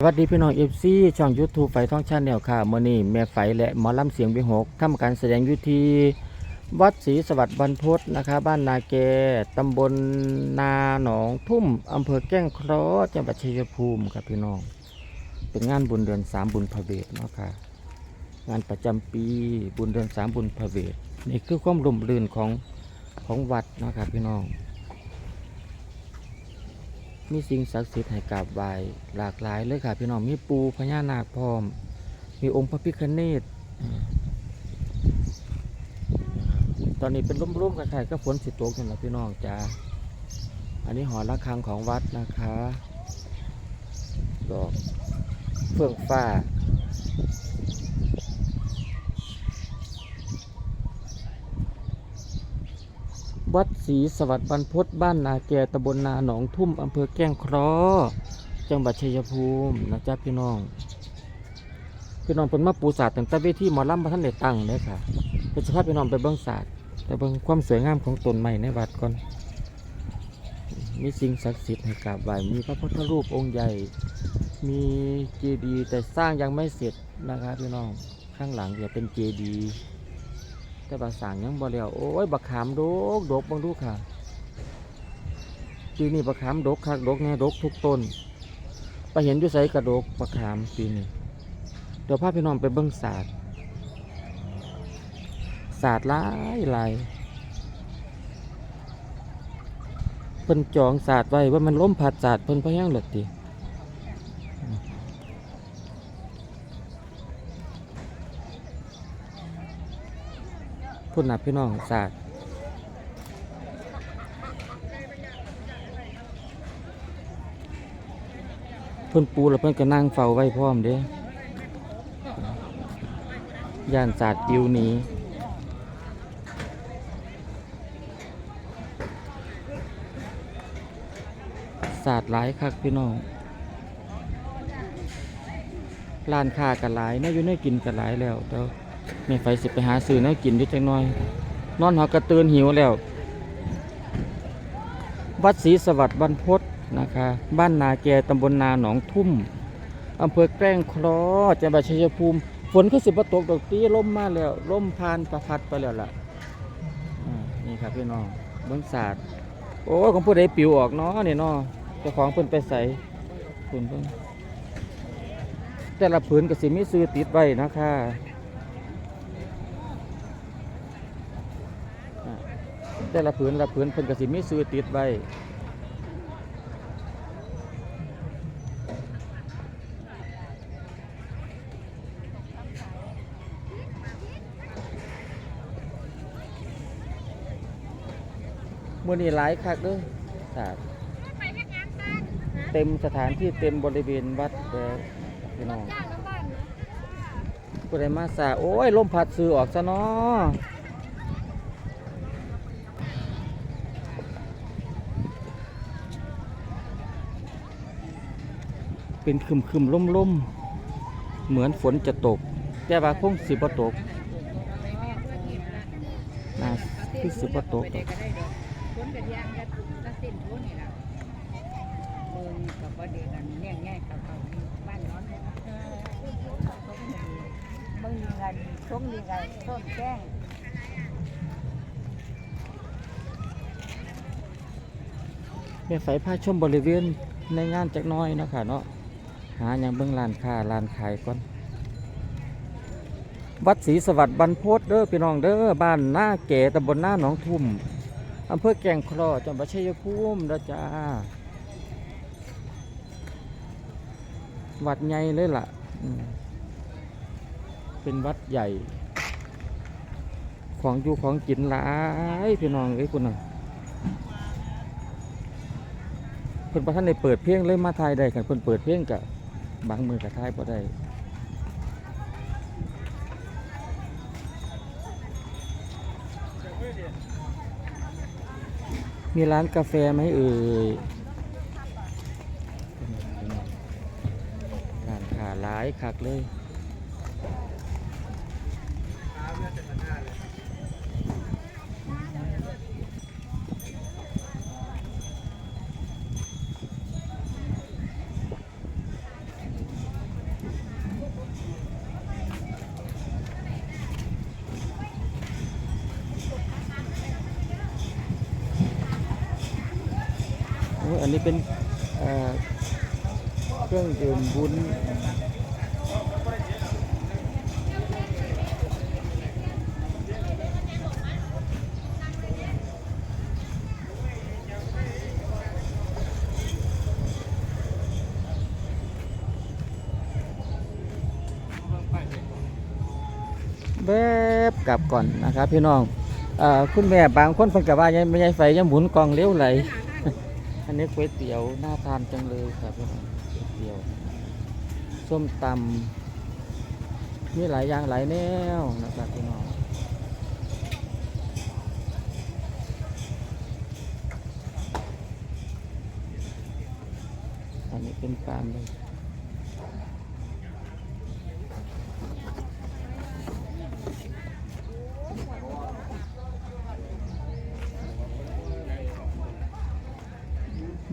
สวัสดีพี่น้องเอฟซีช่อง YouTube ไฟท่องชาแนลค่ะมื่อนี้แม่ไฟและหมอลำเสียงบิหกทำการแสดงยุทีวัดศรีสวัสดิ์บรรพตนะคะบ้านนาเกตำบลนาหนองทุ่มอำเภอแก้งเคราะห์จังหวัดชัยภูมิครับพี่น้อง เป็นงานบุญเดือนสามบุญพระเวทเนาะค่ะงานประจำปีบุญเดือนสามบุญพระเวทนี่คือความร่มรื่นของของวัดเนาะครับพี่น้อง มีสิ่งศักดิ์สิทธิ์ให้กราบไหว้หลากหลายเลยค่ะ พี่น้องมีปูพญานาคพร้อม มีองค์พระพิฆเนศตอนนี้เป็นร่มๆคล้ายๆก็ฝนสิตกนี่แหละพี่น้องจ้าอันนี้หอระฆังของวัดนะคะดอกเฟื่องฟ้า วัดศรีสวัสดิ์บรรพตบ้านนาแกตำบลนาหนองทุ่มอำเภอแก้งเคราะห์จังหวัดชัยภูมินะจ๊ะพี่น้อง พี่น้องเป็นมาปูศาสตร์ตั้งแต่เวทีหมอลำมาท่านได้ตั้งเลยค่ะเป็นสภาพพี่น้องไปเบิ้องศาสตร์ไปเบิ้องความสวยงามของต้นไม้ในวัดก่อน มีสิ่งศักดิ์สิทธิ์ให้กราบไหว้มีพระพุทธรูปองค์ใหญ่ มีเจดีย์แต่สร้างยังไม่เสร็จนะคะพี่น้องข้างหลังจะเป็นเจดีย์ แต่บาสางยังบ่แล้วโอ้ยบักขามดกดกบังดูค่ะปีนี้บักขามดกคักดกแน่ดกทุกต้นไปเห็นยู่ไสกระดกบักขามปีนี้เดี๋ยวพาพี่น้องไปเบิ่งศาสตร์ศาสตร์หลายหลายเพิ่นจองศาสตร์ไว้ว่ามันล้มผัดศาสตร์เพิ่นพะยังหลดติ พุ่นนะพี่น้องศาสตร์เพิ่นปูแล้วเพิ่นก็นั่งเฝ้าไว้พร้อมเด้ย่านศาสตร์ปิวหนี้ศาสตร์หลายคักพี่น้องร้านค้ากันหลายน่าอยู่น่ากินกันหลายแล้วเดี๋ยว แม่ไฟสิไปหาซื้อน่ากินอยู่จังน่อย นอนหอกระตือนหิวแล้ว วัดศรีสวัสดิ์บรรพตนะคะ บ้านนาแกตำบลนาหนองทุ่มอำเภอแกล้งคราะห์จังหวัดชัยภูมิ ฝนก็สิบตกดอกตีล่มมาแล้วล่มพานประพัดไปแล้วล่ะนี่ครับพี่น้องเบื้องศาสตร์โอ้ของผู้ใดปิวออกเนาะนี่เนาะเจ้าของเพิ่นไปใส่เพิ่นเพิ่นแต่ละผืนก็สิมีซื้อติดไว้นะคะอ่า แต่ละผืนละผืนเพิ่นก็สิมีซื้อติดไว้มื้อนี้หลายคักเด้อศาสตร์เต็มสถานที่เต็มบริเวณวัดแล้วพี่น้องผู้ใดมาสาโอ้ยลมพัดซื้อออกซะเนาะ เป็นคึมคึมล่มล่มเหมือนฝนจะตก แต่ว่าคงสิบตกน่าคือสิบตกดอกคนกระเทียมก็ก็สิ้นทุนนี่ล่ะเบิ่งกับบ่ได้กันแย่ย่งกับเขาบ้านนอนเลยเออเบิ่งดีกันชมดีกันต้นแจ้งแม่ไฟพาชมบริเวณในงานจักน้อยนะคะเนาะ หาอย่างเบื้องลานค้าลานขายก่อน วัดศรีสวัสดิ์บรรพตเด้อพี่น้องเด้อบ้านหน้าเก๋ตำบลหน้าหนองทุ่มอำเภอแก่งคลอจังหวัดชัยภูมินะจ้าวัดใหญ่เลยล่ะ เป็นวัดใหญ่ ของอยู่ของกินหลายพี่น้องเอ้ยคุณน่ะเพิ่นประท่านได้เปิดเพลงเลยมาไทยได้กันเพิ่นเปิดเพลงกับ บางมือกระทายพอได้มีร้านกาแฟไหมเอ่ยร้านขาหลายคักเลย อันนี้เป็นเครื่องดื่มบุญแบบกลับก่อนนะครับพี่น้องอคุณแม่บางคนเพิ่นก็ว่ายังไม่ใช่ไฟยังหมุนกองเลี้ยวไหล อันนี้ก๋วยเตี๋ยวน่าทานจังเลยครับก๋วยเตี๋ยว ส้มตำมีหลายอย่างหลายแนวนะครับพี่น้องอันนี้เป็นฟาร์มเลย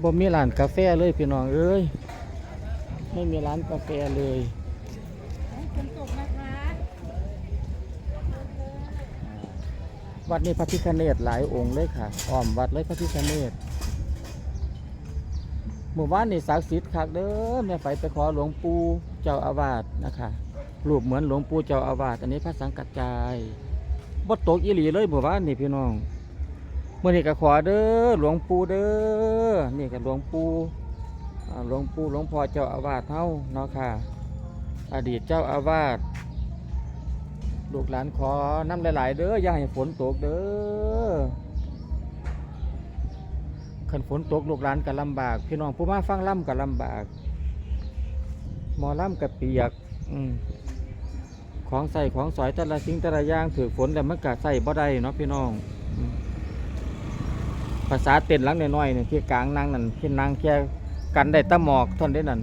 บ่มีร้านกาแฟเลยพี่น้องเอ้ยไม่มีร้านกาแฟเลยวัดนี้พระพิฆเนศหลายองค์เลยค่ะอ้อมวัดเลยพระพิฆเนศหมู่บ้านนี่ศักดิ์สิทธิ์คักเด้อแม่ไฟไปขอหลวงปู่เจ้าอาวาสนะคะรูปเหมือนหลวงปู่เจ้าอาวาสอันนี้พระสังกัจจายบ่ตกอีหลีเลยหมู่บ้านนี่พี่น้อง มื่อนี้ก็ขอเด้อหลวงปู่เด้อนี่ก็หลวงปู่หลวงปู่หลวงพ่อเจ้าอาวาสเฮาเนาะค่ะ อดีตเจ้าอาวาสลูกหลานขอน้ำหลาย ๆ เด้ออย่าให้ฝนตกเด้อขันฝนตกลูกหลานก็ลำบาก พี่น้องผู้มาฟังล่ำก็ลำบากหมอล่ำก็เปียกอืมของใส่ของสอยแต่ละสิ่งแต่ละอย่างถือฝนแล้วมันก็ใส่บ่ได้เนาะพี่น้องอ ภาษาเต้นหลังน้อยๆเนี่ยที่กลางนั่งนั่นที่นั่งแค่กันได้ตะหมอกท่านได้นั่น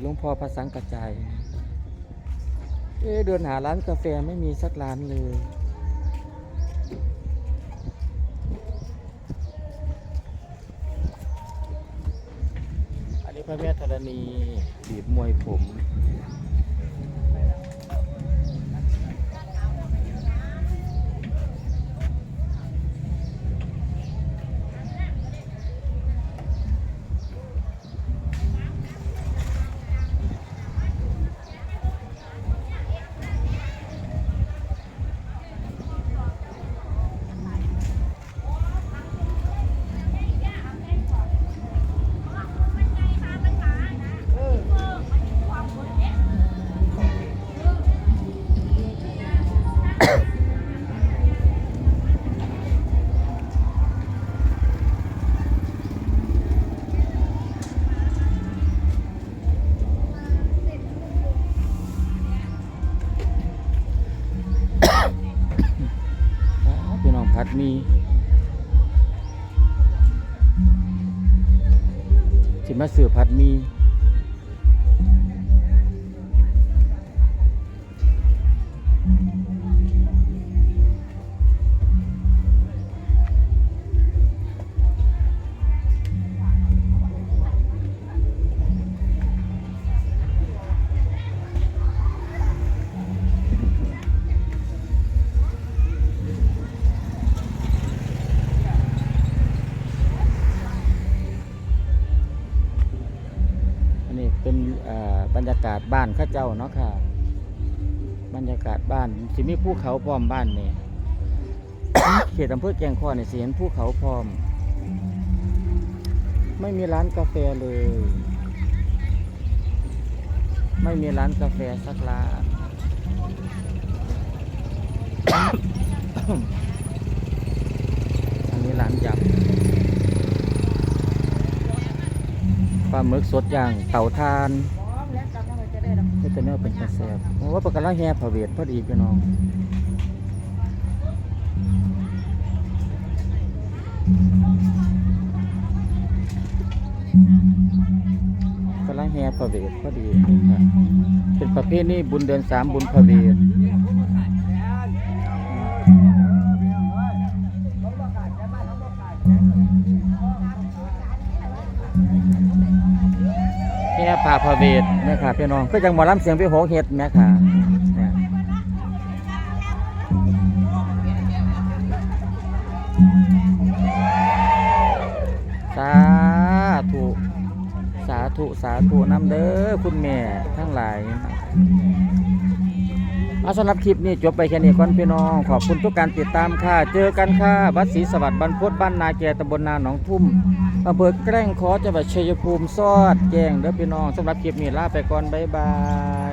หลวงพ่อพระสังกระจายเอ๊เดินหาร้านกาแฟไม่มีสักร้านเลยอันนี้พระแม่ธรณีบีบมวยผม มีสิมาสื่อพัดมี รรยากาศบ้านข้าเจ้าเนาะค่ะ บรรยากาศบ้านสิมีภูเขาพร้อมบ้านนี่เขตอำเภอแกงข้อเนี่ยสิเห็นภูเขาพร้อม ไม่มีร้านกาแฟเลย ไม่มีร้านกาแฟสักร้านอันนี้ร้านยำปลาหมึกสดย่างเต่าทาน ได้รับก็จะเนื้อเป็นกระแสบเพราะว่าปกติแห่ผาเวทพอดีพี่น้องกำลังแห่ผาเวทพอดี เป็นประเภทนี้บุญเดือนสามบุญผาเวท ผ่าพระเวทแม่ค่ะพี่น้องก็ยังหมอลำเสียงพี่โหงเห็ดแม่ค่ะสาธุสาธุสาธุน้ำเด้อคุณแม่ทั้งหลายอาสำหรับคลิปนี้จบไปแค่นี้ก่อนพี่น้อง ขอบคุณทุกการติดตามค่ะ เจอกันค่ะวัดศรีสวัสดิ์บรรพตบ้านนาแกตำบลนาหนองทุ่ม อำเภอแกล้งคอจังหวัดชัยภูมิซอดแจ้งเด้อพี่น้องสำหรับคลิปนี้ลาไปก่อนบ๊ายบาย